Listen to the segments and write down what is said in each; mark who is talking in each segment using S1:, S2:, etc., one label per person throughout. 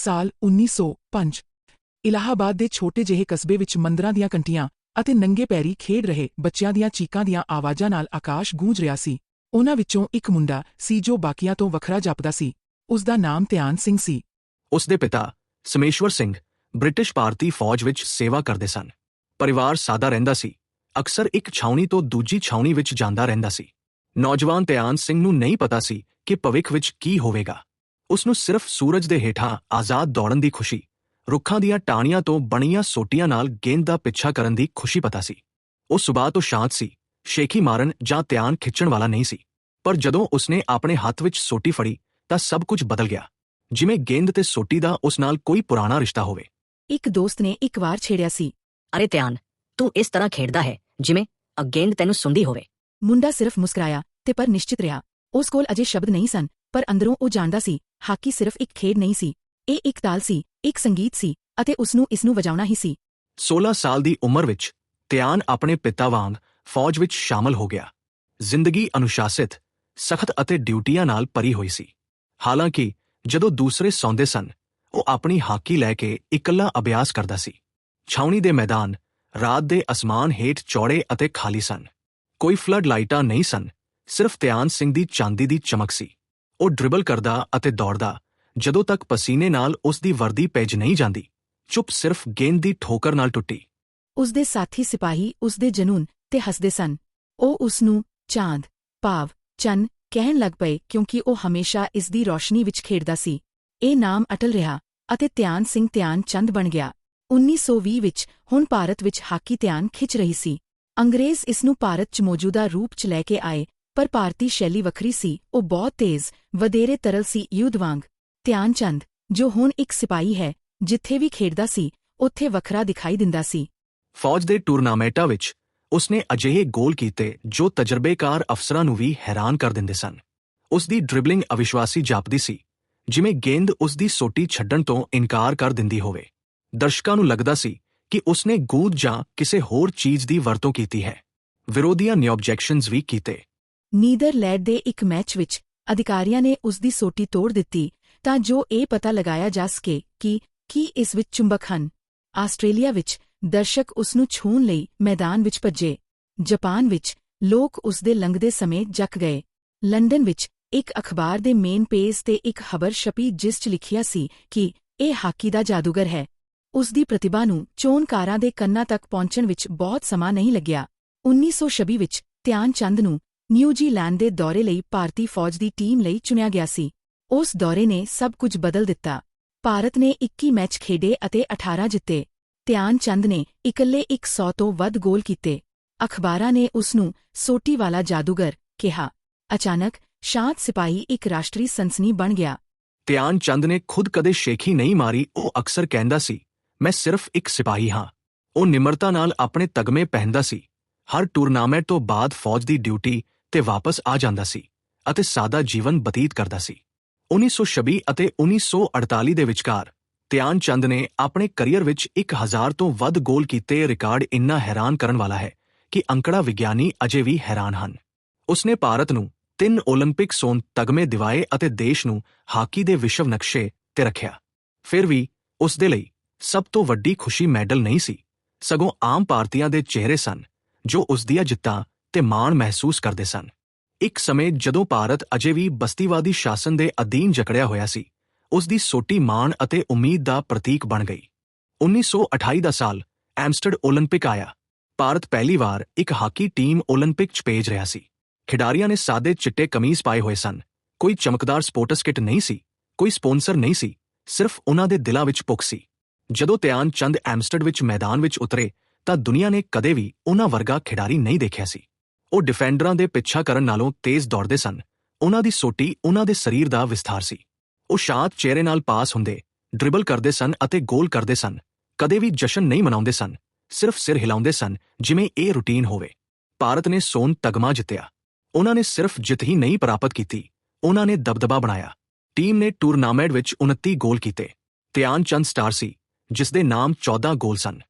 S1: ਸਾਲ 1905 ਇਲਾਹਾਬਾਦ ਦੇ ਛੋਟੇ ਜਿਹੇ ਕਸਬੇ ਵਿੱਚ ਮੰਦਰਾਂ ਦੀਆਂ ਕੰਟੀਆਂ ਅਤੇ ਨੰਗੇ ਪੈਰੀ ਖੇਡ ਰਹੇ ਬੱਚਿਆਂ ਦੀਆਂ ਚੀਕਾਂ ਦੀਆਂ ਆਵਾਜ਼ਾਂ ਨਾਲ ਆਕਾਸ਼ ਗੂੰਜ ਰਿਹਾ ਸੀ। ਉਹਨਾਂ ਵਿੱਚੋਂ ਇੱਕ ਮੁੰਡਾ ਸੀ ਜੋ ਬਾਕੀਆਂ ਤੋਂ ਵੱਖਰਾ ਜਾਪਦਾ ਸੀ। ਉਸ ਦਾ ਨਾਮ ਧਿਆਨ ਸਿੰਘ ਸੀ।
S2: ਉਸ ਦੇ ਪਿਤਾ ਸਮੇਸ਼ਵਰ ਸਿੰਘ ਬ੍ਰਿਟਿਸ਼ ਭਾਰਤੀ ਫੌਜ ਵਿੱਚ ਸੇਵਾ ਕਰਦੇ ਸਨ। ਪਰਿਵਾਰ ਸਾਦਾ ਰਹਿੰਦਾ ਸੀ। ਅਕਸਰ ਇੱਕ ਛਾਉਣੀ ਤੋਂ ਦੂਜੀ ਛਾਉਣੀ ਵਿੱਚ ਜਾਂਦਾ ਰਹਿੰਦਾ ਸੀ। ਨੌਜਵਾਨ ਧਿਆਨ ਸਿੰਘ ਨੂੰ ਨਹੀਂ ਪਤਾ ਸੀ ਕਿ ਭਵਿੱਖ ਵਿੱਚ ਕੀ ਹੋਵੇਗਾ। ਉਸ ਨੂੰ ਸਿਰਫ ਸੂਰਜ ਦੇ ਹੇਠਾਂ ਆਜ਼ਾਦ ਦੌੜਨ ਦੀ ਖੁਸ਼ੀ ਰੁੱਖਾਂ ਦੀਆਂ ਟਾਹਣੀਆਂ ਤੋਂ ਬਣੀਆਂ ਸੋਟੀਆਂ ਨਾਲ ਗੇਂਦ ਦਾ ਪਿੱਛਾ ਕਰਨ ਦੀ ਖੁਸ਼ੀ ਪਤਾ ਸੀ। ਉਹ ਸੁਬਾਹ ਤੋਂ ਸ਼ਾਂਤ ਸੀ ਸ਼ੇਖੀ ਮਾਰਨ ਜਾਂ ਧਿਆਨ ਖਿੱਚਣ ਵਾਲਾ ਨਹੀਂ ਸੀ। ਪਰ ਜਦੋਂ ਉਸਨੇ ਆਪਣੇ ਹੱਥ ਵਿੱਚ ਸੋਟੀ ਫੜੀ ਤਾਂ ਸਭ ਕੁਝ ਬਦਲ ਗਿਆ। ਜਿਵੇਂ ਗੇਂਦ ਤੇ ਸੋਟੀ ਦਾ ਉਸ ਨਾਲ ਕੋਈ ਪੁਰਾਣਾ ਰਿਸ਼ਤਾ ਹੋਵੇ।
S3: ਇੱਕ ਦੋਸਤ ਨੇ ਇੱਕ ਵਾਰ ਛੇੜਿਆ ਸੀ
S4: ਅਰੇ ਧਿਆਨ ਤੂੰ ਇਸ ਤਰ੍ਹਾਂ ਖੇਡਦਾ ਹੈ ਜਿਵੇਂ ਅ ਗੇਂਦ ਤੈਨੂੰ ਸੁੰਦੀ ਹੋਵੇ।
S3: ਮੁੰਡਾ ਸਿਰਫ ਮੁਸਕਰਾਇਆ ਤੇ ਪਰ ਨਿਸ਼ਚਿਤ ਰਿਹਾ ਉਸ ਕੋਲ ਅਜੇ ਸ਼ਬਦ ਨਹੀਂ ਸਨ ਪਰ ਅੰਦਰੋਂ ਉਹ ਜਾਣਦਾ ਸੀ, ਹਾਕੀ ਸਿਰਫ ਇੱਕ ਖੇਡ ਨਹੀਂ ਸੀ, ਇਹ ਇੱਕ ਤਾਲ ਸੀ, ਇੱਕ ਸੰਗੀਤ ਸੀ ਅਤੇ ਉਸ ਨੂੰ ਇਸ ਨੂੰ ਵਜਾਉਣਾ ਹੀ ਸੀ।
S2: 16 ਸਾਲ ਦੀ ਉਮਰ ਵਿੱਚ ਤਿਆਨ ਆਪਣੇ ਪਿਤਾ ਵਾਂਗ ਫੌਜ ਵਿੱਚ ਸ਼ਾਮਲ ਹੋ ਗਿਆ। ਜ਼ਿੰਦਗੀ ਅਨੁਸ਼ਾਸਿਤ, ਸਖਤ ਅਤੇ ਡਿਊਟੀਆਂ ਨਾਲ ਭਰੀ ਹੋਈ ਸੀ। ਹਾਲਾਂਕਿ ਜਦੋਂ ਦੂਸਰੇ ਸੌਂਦੇ ਸਨ, ਉਹ ਆਪਣੀ ਹਾਕੀ ਲੈ ਕੇ ਇਕੱਲਾ ਅਭਿਆਸ ਕਰਦਾ ਸੀ। ਛਾਉਣੀ ਦੇ ਮੈਦਾਨ, ਰਾਤ ਦੇ ਅਸਮਾਨ ਹੇਠ ਚੌੜੇ ਅਤੇ ਖਾਲੀ ਸਨ। ਕੋਈ ਫਲੱਡ ਲਾਈਟਾਂ ਨਹੀਂ ਸਨ, ਸਿਰਫ ਤਿਆਨ ਸਿੰਘ ਦੀ ਚਾਂਦੀ ਦੀ ਚਮਕ ਸੀ। ਉਹ ਡ੍ਰਿਬਲ ਕਰਦਾ ਅਤੇ ਦੌੜਦਾ, ਜਦੋਂ ਤੱਕ ਪਸੀਨੇ ਨਾਲ ਉਸ ਦੀ ਵਰਦੀ ਪੈਜ ਨਹੀਂ ਜਾਂਦੀ। ਚੁੱਪ ਸਿਰਫ ਗੇਂਦ ਦੀ ਠੋਕਰ ਨਾਲ ਟੁੱਟੀ।
S3: ਉਸ ਦੇ ਸਾਥੀ ਸਿਪਾਹੀ ਉਸ ਦੇ ਜਨੂਨ ਤੇ ਹੱਸਦੇ ਸਨ। ਉਹ ਉਸ ਨੂੰ ਚਾਂਦ, ਭਾਵ, ਚੰਨ ਕਹਿਣ ਲੱਗ ਪਏ ਕਿਉਂਕਿ ਉਹ ਹਮੇਸ਼ਾ ਇਸ ਦੀ ਰੋਸ਼ਨੀ ਵਿੱਚ ਖੇਡਦਾ ਸੀ। ਇਹ ਨਾਮ ਅਟਲ ਰਿਹਾ ਅਤੇ ਧਿਆਨ ਸਿੰਘ ਧਿਆਨ ਚੰਦ ਬਣ ਗਿਆ। 1920 ਵਿੱਚ ਹੁਣ ਭਾਰਤ ਵਿੱਚ ਹਾਕੀ ਧਿਆਨ ਖਿੱਚ ਰਹੀ ਸੀ। ਅੰਗਰੇਜ਼ ਇਸ ਨੂੰ ਭਾਰਤ 'ਚ ਮੌਜੂਦਾ ਰੂਪ 'ਚ ਲੈ ਕੇ ਆਏ ਪਰ ਭਾਰਤੀ ਸ਼ੈਲੀ ਵੱਖਰੀ ਸੀ, ਉਹ ਬਹੁਤ ਤੇਜ਼, ਵਧੇਰੇ ਤਰਲ ਸੀ, ਯੁੱਧ ਵਾਂਗ। ਧਿਆਨ ਚੰਦ ਜੋ ਹੁਣ ਇੱਕ ਸਿਪਾਹੀ ਹੈ, ਜਿੱਥੇ ਵੀ ਖੇਡਦਾ ਸੀ, ਉੱਥੇ ਵੱਖਰਾ ਦਿਖਾਈ ਦਿੰਦਾ ਸੀ।
S2: ਫੌਜ ਦੇ ਟੂਰਨਾਮੈਂਟਾਂ ਵਿੱਚ, ਉਸਨੇ ਅਜਿਹੇ ਗੋਲ ਕੀਤੇ, ਜੋ ਤਜਰਬੇਕਾਰ ਅਫਸਰਾਂ ਨੂੰ ਵੀ ਹੈਰਾਨ ਕਰ ਦਿੰਦੇ ਸਨ। ਉਸ ਦੀ ਡ੍ਰਿਬਲਿੰਗ ਅਵਿਸ਼ਵਾਸੀ ਜਾਪਦੀ ਸੀ, ਜਿਵੇਂ ਗੇਂਦ ਉਸ ਦੀ ਸੋਟੀ ਛੱਡਣ ਤੋਂ ਇਨਕਾਰ ਕਰ ਦਿੰਦੀ ਹੋਵੇ। ਦਰਸ਼ਕਾਂ ਨੂੰ ਲੱਗਦਾ ਸੀ ਕਿ ਉਸਨੇ ਗੂੰਦ ਜਾਂ ਕਿਸੇ ਹੋਰ ਚੀਜ਼ ਦੀ ਵਰਤੋਂ ਕੀਤੀ ਹੈ। ਵਿਰੋਧੀਆਂ ਨੇ ਆਬਜੈਕਸ਼ਨਸ ਵੀ ਕੀਤੇ।
S3: ਨੀਦਰਲੈਂਡ ਦੇ ਇੱਕ ਮੈਚ ਵਿੱਚ ਅਧਿਕਾਰੀਆਂ ਨੇ ਉਸ ਦੀ ਸੋਟੀ ਤੋੜ ਦਿੱਤੀ, ਤਾਂ ਜੋ ਇਹ ਪਤਾ ਲਗਾਇਆ ਜਾ ਸਕੇ ਕਿ ਕੀ ਇਸ ਵਿੱਚ ਚੁੰਬਕ ਹਨ। ਆਸਟ੍ਰੇਲੀਆ ਵਿੱਚ ਦਰਸ਼ਕ ਉਸ ਨੂੰ ਛੂਹਣ ਲਈ ਮੈਦਾਨ ਵਿੱਚ ਭੱਜੇ। ਜਾਪਾਨ ਵਿੱਚ ਲੋਕ ਉਸ ਦੇ ਲੰਘਦੇ ਸਮੇਂ ਜੱਕ ਗਏ। ਲੰਡਨ ਵਿੱਚ ਇੱਕ ਅਖਬਾਰ ਦੇ ਮੇਨ ਪੇਜ ਤੇ ਇੱਕ ਖਬਰ ਛਪੀ ਜਿਸ 'ਚ ਲਿਖਿਆ ਸੀ ਕਿ ਇਹ ਹਾਕੀ ਦਾ ਜਾਦੂਗਰ ਹੈ। ਉਸ ਦੀ ਪ੍ਰਤਿਭਾ ਨੂੰ ਚੋਣਕਾਰਾਂ ਦੇ ਕੰਨਾਂ ਤੱਕ ਪਹੁੰਚਣ ਵਿੱਚ ਬਹੁਤ ਸਮਾਂ ਨਹੀਂ ਲੱਗਿਆ। 1926 ਵਿੱਚ ਧਿਆਨ ਚੰਦ ਨੂੰ ਨਿਊਜ਼ੀਲੈਂਡ ਦੇ ਦੌਰੇ ਲਈ ਭਾਰਤੀ ਫੌਜ ਦੀ ਟੀਮ ਲਈ ਚੁਣਿਆ ਗਿਆ ਸੀ। ਉਸ ਦੌਰੇ ਨੇ ਸਭ ਕੁਝ ਬਦਲ ਦਿੱਤਾ। ਭਾਰਤ ਨੇ 21 ਮੈਚ ਖੇਡੇ ਅਤੇ 18 ਜਿੱਤੇ। ਧਿਆਨ ਚੰਦ ਨੇ ਇਕੱਲੇ 100 ਤੋਂ ਵੱਧ ਗੋਲ ਕੀਤੇ। ਅਖਬਾਰਾਂ ਨੇ ਉਸ ਨੂੰ ਸੋਟੀ ਵਾਲਾ ਜਾਦੂਗਰ ਕਿਹਾ। ਅਚਾਨਕ ਸ਼ਾਂਤ ਸਿਪਾਹੀ ਇੱਕ ਰਾਸ਼ਟਰੀ ਸੰਸਨੀ ਬਣ ਗਿਆ।
S2: ਧਿਆਨ ਚੰਦ ਨੇ ਖੁਦ ਕਦੇ ਸ਼ੇਖੀ ਨਹੀਂ ਮਾਰੀ, ਉਹ ਅਕਸਰ ਕਹਿੰਦਾ ਸੀ, ਮੈਂ ਸਿਰਫ ਇੱਕ ਸਿਪਾਹੀ ਹਾਂ। ਉਹ ਨਿਮਰਤਾ ਨਾਲ ਆਪਣੇ ਤਗਮੇ ਪਹਿਨਦਾ ਸੀ। ਹਰ ਟੂਰਨਾਮੈਂਟ ਤੋਂ ਬਾਅਦ ਫੌਜ ਦੀ ਡਿਊਟੀ ਤੇ ਵਾਪਸ ਆ ਜਾਂਦਾ ਸੀ ਅਤੇ ਸਾਦਾ ਜੀਵਨ ਬਤੀਤ ਕਰਦਾ ਸੀ 1926 ਅਤੇ 1948 ਦੇ ਵਿਚਕਾਰ ਧਿਆਨ ਚੰਦ ਨੇ ਆਪਣੇ ਕੈਰੀਅਰ ਵਿੱਚ 1000 ਤੋਂ ਵੱਧ ਗੋਲ ਕੀਤੇ ਰਿਕਾਰਡ ਇੰਨਾ ਹੈਰਾਨ ਕਰਨ ਵਾਲਾ ਹੈ ਕਿ ਅੰਕੜਾ ਵਿਗਿਆਨੀ ਅਜੇ ਵੀ ਹੈਰਾਨ ਹਨ ਉਸਨੇ ਭਾਰਤ ਨੂੰ ਤਿੰਨ 올림픽 ਸੋਨ ਤਗਮੇ ਦਿਵਾਏ ਅਤੇ ਦੇਸ਼ ਨੂੰ ਹਾਕੀ ਦੇ ਵਿਸ਼ਵ ਨਕਸ਼ੇ ਤੇ ਰੱਖਿਆ ਫਿਰ ਵੀ ਉਸ ਦੇ ਲਈ ਸਭ ਤੋਂ ਵੱਡੀ ਖੁਸ਼ੀ ਮੈਡਲ ਨਹੀਂ ਸੀ ਸਗੋਂ ਆਮ ਭਾਰਤੀਆਂ ਦੇ ਚਿਹਰੇ ਸਨ ਜੋ ਉਸ ਦੀਆਂ ਜਿੱਤਾਂ ਤੇ ਮਾਣ ਮਹਿਸੂਸ ਕਰਦੇ ਸਨ ਇੱਕ ਸਮੇਂ ਜਦੋਂ ਭਾਰਤ ਅਜੇ ਵੀ ਬਸਤੀਵਾਦੀ ਸ਼ਾਸਨ ਦੇ ਅਧੀਨ ਜਕੜਿਆ ਹੋਇਆ ਸੀ ਉਸ ਦੀ ਸੋਟੀ ਮਾਣ ਅਤੇ ਉਮੀਦ ਦਾ ਪ੍ਰਤੀਕ ਬਣ ਗਈ 1928 ਦਾ ਸਾਲ ਐਮਸਟਰਡ 올림픽 ਆਇਆ ਭਾਰਤ ਪਹਿਲੀ ਵਾਰ ਇੱਕ ਹਾਕੀ ਟੀਮ 올림픽 'ਚ ਭੇਜ ਰਿਹਾ ਸੀ ਖਿਡਾਰੀਆਂ ਨੇ ਸਾਦੇ ਚਿੱਟੇ ਕਮੀਜ਼ ਪਾਏ ਹੋਏ ਸਨ ਕੋਈ ਚਮਕਦਾਰ ਸਪੋਰਟਸ ਕਿਟ ਨਹੀਂ ਸੀ ਕੋਈ ਸਪਾਂਸਰ ਨਹੀਂ ਸੀ ਸਿਰਫ ਉਹਨਾਂ ਦੇ ਦਿਲਾਂ ਵਿੱਚ ਭੁੱਖ ਸੀ ਜਦੋਂ ਧਿਆਨ ਚੰਦ ਐਮਸਟਰਡ ਵਿੱਚ ਮੈਦਾਨ ਵਿੱਚ ਉਤਰੇ ਤਾਂ ਦੁਨੀਆ ਨੇ ਕਦੇ ਵੀ ਉਹਨਾਂ ਵਰਗਾ ਖਿਡਾਰੀ ਨਹੀਂ ਦੇਖਿਆ ਸੀ ਉਹ ਡਿਫੈਂਡਰਾਂ ਦੇ ਪਿੱਛਾ ਕਰਨ ਨਾਲੋਂ ਤੇਜ਼ ਦੌੜਦੇ ਸਨ। ਉਹਨਾਂ ਦੀ ਸੋਟੀ ਉਹਨਾਂ ਦੇ ਸਰੀਰ ਦਾ ਵਿਸਥਾਰ ਸੀ। ਉਹ ਸ਼ਾਂਤ ਚਿਹਰੇ ਨਾਲ ਪਾਸ ਹੁੰਦੇ ਡ੍ਰਿਬਲ ਕਰਦੇ ਸਨ ਅਤੇ ਗੋਲ ਕਰਦੇ ਸਨ। ਕਦੇ ਵੀ ਜਸ਼ਨ ਨਹੀਂ ਮਨਾਉਂਦੇ ਸਨ। ਸਿਰਫ ਸਿਰ ਹਿਲਾਉਂਦੇ ਸਨ, ਜਿਵੇਂ ਇਹ ਰੁਟੀਨ ਹੋਵੇ। ਭਾਰਤ ਨੇ ਸੋਨ ਤਗਮਾ ਜਿੱਤਿਆ। ਉਹਨਾਂ ਨੇ ਸਿਰਫ ਜਿੱਤ ਹੀ ਨਹੀਂ ਪ੍ਰਾਪਤ ਕੀਤੀ। ਉਹਨਾਂ ਨੇ ਦਬਦਬਾ ਬਣਾਇਆ। ਟੀਮ ਨੇ ਟੂਰਨਾਮੈਂਟ ਵਿੱਚ 29 ਗੋਲ ਕੀਤੇ। ਧਿਆਨ ਚੰਦ ਸਟਾਰ ਸੀ, ਜਿਸ ਦੇ ਨਾਮ 14 ਗੋਲ ਸਨ।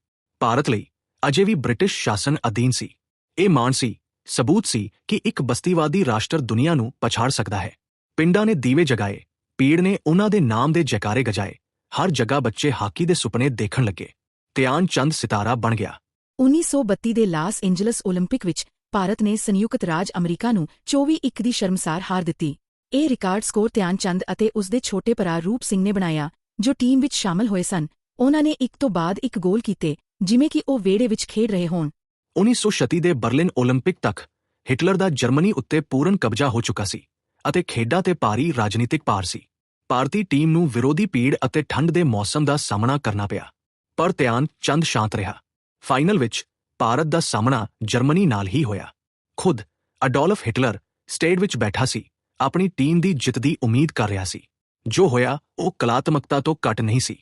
S2: ਭਾਰਤ ਲਈ ਅਜੇ ਵੀ ਬ੍ਰਿਟਿਸ਼ ਸ਼ਾਸਨ ਅਧੀਨ ਸੀ। ਇਹ ਮਾਣ ਸੀ ਸਬੂਤ ਸੀ ਕਿ ਇੱਕ ਬਸਤੀਵਾਦੀ ਰਾਸ਼ਟਰ ਦੁਨੀਆ ਨੂੰ ਪਛਾੜ ਸਕਦਾ ਹੈ ਪਿੰਡਾਂ ਨੇ ਦੀਵੇ ਜਗਾਏ ਪੀੜ ਨੇ ਉਹਨਾਂ ਦੇ ਨਾਮ ਦੇ ਜੈਕਾਰੇ ਗਜਾਏ ਹਰ ਜਗ੍ਹਾ ਬੱਚੇ ਹਾਕੀ ਦੇ ਸੁਪਨੇ ਦੇਖਣ ਲੱਗੇ ਧਿਆਨ ਚੰਦ ਸਿਤਾਰਾ ਬਣ ਗਿਆ
S3: 1932 ਦੇ ਲਾਸ ਐਂਜਲਸ 올림픽 ਵਿੱਚ ਭਾਰਤ ਨੇ ਸੰਯੁਕਤ ਰਾਜ ਅਮਰੀਕਾ ਨੂੰ 24-1 ਦੀ ਸ਼ਰਮਸਾਰ ਹਾਰ ਦਿੱਤੀ ਇਹ ਰਿਕਾਰਡ ਸਕੋਰ ਧਿਆਨ ਚੰਦ ਅਤੇ ਉਸ ਦੇ ਛੋਟੇ ਭਰਾ ਰੂਪ ਸਿੰਘ ਨੇ ਬਣਾਇਆ ਜੋ ਟੀਮ ਵਿੱਚ ਸ਼ਾਮਲ ਹੋਏ ਸਨ ਉਹਨਾਂ ਨੇ ਇੱਕ ਤੋਂ ਬਾਅਦ ਇੱਕ ਗੋਲ ਕੀਤੇ ਜਿਵੇਂ ਕਿ ਉਹ ਵਿਹੜੇ ਵਿੱਚ ਖੇਡ ਰਹੇ ਹੋਣ
S2: 1936 ਦੇ ਬਰਲਿਨ 올림픽 ਤੱਕ ਹਿਟਲਰ ਦਾ ਜਰਮਨੀ ਉੱਤੇ ਪੂਰਨ ਕਬਜ਼ਾ ਹੋ ਚੁੱਕਾ ਸੀ ਅਤੇ ਖੇਡਾਂ ਤੇ ਭਾਰੀ ਰਾਜਨੀਤਿਕ ਭਾਰ ਸੀ ਭਾਰਤੀ ਟੀਮ ਨੂੰ ਵਿਰੋਧੀ ਪੀੜ ਅਤੇ ਠੰਡ ਦੇ ਮੌਸਮ ਦਾ ਸਾਹਮਣਾ ਕਰਨਾ ਪਿਆ ਪਰ ਧਿਆਨ ਚੰਦ ਸ਼ਾਂਤ ਰਿਹਾ ਫਾਈਨਲ ਵਿੱਚ ਭਾਰਤ ਦਾ ਸਾਹਮਣਾ ਜਰਮਨੀ ਨਾਲ ਹੀ ਹੋਇਆ ਖੁਦ ਅਡੋਲਫ ਹਿਟਲਰ ਸਟੇਡ ਵਿੱਚ ਬੈਠਾ ਸੀ ਆਪਣੀ ਟੀਮ ਦੀ ਜਿੱਤ ਦੀ ਉਮੀਦ ਕਰ ਰਿਹਾ ਸੀ ਜੋ ਹੋਇਆ ਉਹ ਕਲਾਤਮਕਤਾ ਤੋਂ ਘੱਟ ਨਹੀਂ ਸੀ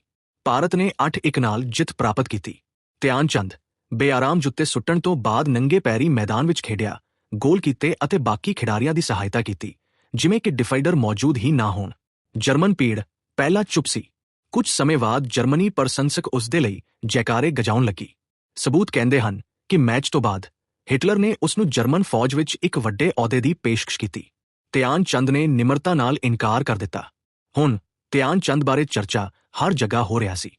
S2: ਭਾਰਤ ਨੇ 8-1 ਨਾਲ ਜਿੱਤ ਪ੍ਰਾਪਤ ਕੀਤੀ ਧਿਆਨ ਚੰਦ ਬੇਆਰਾਮ ਜੁੱਤੇ ਸੁੱਟਣ ਤੋਂ ਬਾਅਦ ਨੰਗੇ ਪੈਰੀ ਮੈਦਾਨ ਵਿੱਚ ਖੇਡਿਆ, ਗੋਲ ਕੀਤੇ ਅਤੇ ਬਾਕੀ ਖਿਡਾਰੀਆਂ ਦੀ ਸਹਾਇਤਾ ਕੀਤੀ, ਜਿਵੇਂ ਕਿ ਡਿਫਾਈਡਰ ਮੌਜੂਦ ਹੀ ਨਾ ਹੋਣ। ਜਰਮਨ ਪੀੜ, ਪਹਿਲਾਂ ਚੁੱਪ ਸੀ। ਕੁਝ ਸਮੇਂ ਬਾਅਦ ਜਰਮਨੀ ਪ੍ਰਸ਼ੰਸਕ ਉਸ ਦੇ ਲਈ ਜੈਕਾਰੇ ਗਜਾਉਣ ਲੱਗੀ। ਸਬੂਤ ਕਹਿੰਦੇ ਹਨ ਕਿ ਮੈਚ ਤੋਂ ਬਾਅਦ ਹਿਟਲਰ ਨੇ ਉਸ ਨੂੰ ਜਰਮਨ ਫੌਜ ਵਿੱਚ ਇੱਕ ਵੱਡੇ ਅਹੁਦੇ ਦੀ ਪੇਸ਼ਕਸ਼ ਕੀਤੀ। ਧਿਆਨ ਚੰਦ ਨੇ ਨਿਮਰਤਾ ਨਾਲ ਇਨਕਾਰ ਕਰ ਦਿੱਤਾ। ਹੁਣ ਧਿਆਨ ਚੰਦ ਬਾਰੇ ਚਰਚਾ ਹਰ ਜਗ੍ਹਾ ਹੋ ਰਿਹਾ ਸੀ।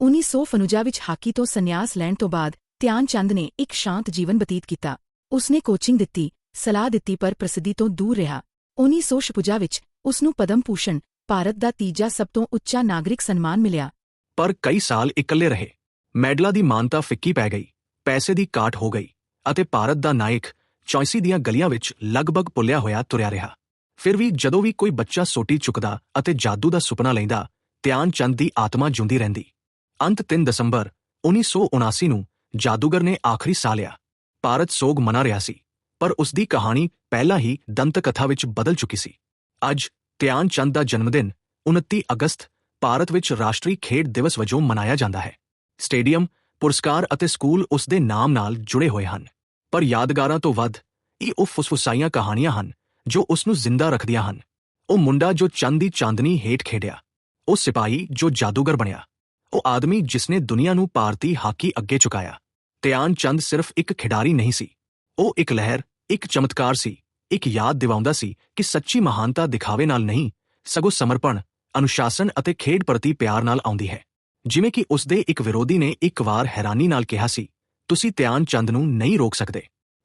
S3: 1950 ਵਿੱਚ ਹਾਕੀ ਤੋਂ ਸੰਨਿਆਸ ਲੈਣ ਤੋਂ ਬਾਅਦ ਧਿਆਨ ਚੰਦ ਨੇ ਇੱਕ ਸ਼ਾਂਤ ਜੀਵਨ ਬਤੀਤ ਕੀਤਾ। ਉਸਨੇ ਕੋਚਿੰਗ ਦਿੱਤੀ, ਸਲਾਹ ਦਿੱਤੀ ਪਰ ਪ੍ਰਸਿੱਧੀ ਤੋਂ ਦੂਰ ਰਿਹਾ। 1956 ਵਿੱਚ ਉਸ ਨੂੰ ਪਦਮ ਭੂਸ਼ਣ, ਭਾਰਤ ਦਾ ਤੀਜਾ ਸਭ ਤੋਂ ਉੱਚਾ ਨਾਗਰਿਕ ਸਨਮਾਨ ਮਿਲਿਆ।
S2: ਪਰ ਕਈ ਸਾਲ ਇਕੱਲੇ ਰਹੇ। ਮੈਡਲਾਂ ਦੀ ਮਾਨਤਾ ਫਿੱਕੀ ਪੈ ਗਈ, ਪੈਸੇ ਦੀ ਕਾਟ ਹੋ ਗਈ ਅਤੇ ਭਾਰਤ ਦਾ ਨਾਇਕ ਚੌਂਸੀ ਦੀਆਂ ਗਲੀਆਂ ਵਿੱਚ ਲਗਭਗ ਭੁੱਲਿਆ ਹੋਇਆ ਤੁਰਿਆ ਰਿਹਾ। ਫਿਰ ਵੀ ਜਦੋਂ ਵੀ ਕੋਈ ਬੱਚਾ ਸੋਟੀ ਚੁੱਕਦਾ ਅਤੇ ਜਾਦੂ ਦਾ ਸੁਪਨਾ ਲੈਂਦਾ ਧਿਆਨ ਚੰਦ ਦੀ ਆਤਮਾ ਜਿਉਂਦੀ ਰਹਿੰਦੀ। ਅੰਤ 3 ਦਸੰਬਰ 1979 ਨੂੰ ਜਾਦੂਗਰ ਨੇ ਆਖਰੀ ਸਾਹ ਲਿਆ। ਭਾਰਤ ਸੋਗ ਮਨਾ ਰਿਹਾ ਸੀ, ਪਰ ਉਸ ਦੀ ਕਹਾਣੀ ਪਹਿਲਾਂ ਹੀ ਦੰਤਕਥਾ ਵਿੱਚ ਬਦਲ ਚੁੱਕੀ ਸੀ। ਅੱਜ ਧਿਆਨ ਚੰਦ ਦਾ ਜਨਮਦਿਨ 29 ਅਗਸਤ, ਭਾਰਤ ਵਿੱਚ ਰਾਸ਼ਟਰੀ ਖੇਡ ਦਿਵਸ ਵਜੋਂ ਮਨਾਇਆ ਜਾਂਦਾ ਹੈ। ਸਟੇਡੀਅਮ, ਪੁਰਸਕਾਰ ਅਤੇ ਸਕੂਲ ਉਸ ਦੇ ਨਾਮ ਨਾਲ ਜੁੜੇ ਹੋਏ ਹਨ। ਪਰ ਯਾਦਗਾਰਾਂ ਤੋਂ ਵੱਧ, ਇਹ ਉਹ ਫੁਸਫੁਸਾਈਆਂ ਕਹਾਣੀਆਂ ਹਨ ਜੋ ਉਸ ਨੂੰ ਜ਼ਿੰਦਾ ਰੱਖਦੀਆਂ ਹਨ। ਉਹ ਮੁੰਡਾ ਜੋ ਚੰਦ ਦੀ ਚਾਂਦਨੀ ਹੇਠ ਖੇਡਿਆ, ਉਹ ਸਿਪਾਹੀ ਜੋ ਜਾਦੂਗਰ ਬਣਿਆ। ਉਹ ਆਦਮੀ ਜਿਸਨੇ ਦੁਨੀਆ ਨੂੰ ਭਾਰਤੀ ਹਾਕੀ ਅੱਗੇ ਚੁਕਾਇਆ ਧਿਆਨ ਚੰਦ ਸਿਰਫ ਇੱਕ ਖਿਡਾਰੀ ਨਹੀਂ ਸੀ। ਉਹ ਇੱਕ ਲਹਿਰ, ਇੱਕ ਚਮਤਕਾਰ ਸੀ, ਇੱਕ ਯਾਦ ਦਿਵਾਉਂਦਾ ਸੀ ਕਿ ਸੱਚੀ ਮਹਾਨਤਾ ਦਿਖਾਵੇ ਨਾਲ ਨਹੀਂ, ਸਗੋਂ ਸਮਰਪਣ, ਅਨੁਸ਼ਾਸਨ ਅਤੇ ਖੇਡ ਪ੍ਰਤੀ ਪਿਆਰ ਨਾਲ ਆਉਂਦੀ ਹੈ। ਜਿਵੇਂ ਕਿ ਉਸ ਦੇ ਇੱਕ ਵਿਰੋਧੀ ਨੇ ਇੱਕ ਵਾਰ ਹੈਰਾਨੀ ਨਾਲ ਕਿਹਾ ਸੀ, ਤੁਸੀਂ ਧਿਆਨ ਚੰਦ ਨੂੰ ਨਹੀਂ ਰੋਕ ਸਕਦੇ।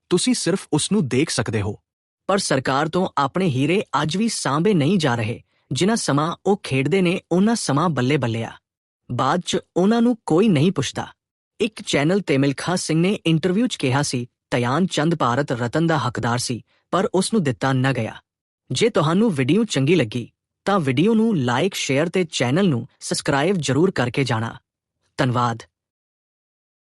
S2: ਤੁਸੀਂ ਸਿਰਫ ਉਸ ਨੂੰ ਦੇਖ ਸਕਦੇ ਹੋ।
S4: ਪਰ ਸਰਕਾਰ ਤੋਂ ਆਪਣੇ ਹੀਰੇ ਅੱਜ ਵੀ ਸਾਂਭੇ ਨਹੀਂ ਜਾ ਰਹੇ, ਜਿਨ੍ਹਾਂ ਸਮਾਂ ਉਹ ਖੇਡਦੇ ਨੇ, ਉਹਨਾਂ ਸਮਾਂ ਬੱਲੇ ਬੱਲਿਆ ਬਾਅਦ 'ਚ ਉਹਨਾਂ ਨੂੰ ਕੋਈ ਨਹੀਂ ਪੁੱਛਦਾ। ਇੱਕ ਚੈਨਲ ਤੇ ਮਿਲਖਾ ਸਿੰਘ ਨੇ ਇੰਟਰਵਿਊ 'ਚ ਕਿਹਾ ਸੀ, ਧਿਆਨ ਚੰਦ ਭਾਰਤ ਰਤਨ ਦਾ ਹੱਕਦਾਰ ਸੀ, ਪਰ ਉਸ ਨੂੰ ਦਿੱਤਾ ਨਾ ਗਿਆ। ਜੇ ਤੁਹਾਨੂੰ ਵੀਡੀਓ ਚੰਗੀ ਲੱਗੀ, ਤਾਂ ਵੀਡੀਓ ਨੂੰ ਲਾਈਕ ਸ਼ੇਅਰ ਤੇ ਚੈਨਲ ਨੂੰ ਸਬਸਕ੍ਰਾਈਬ ਜ਼ਰੂਰ ਕਰਕੇ ਜਾਣਾ। ਧੰਨਵਾਦ।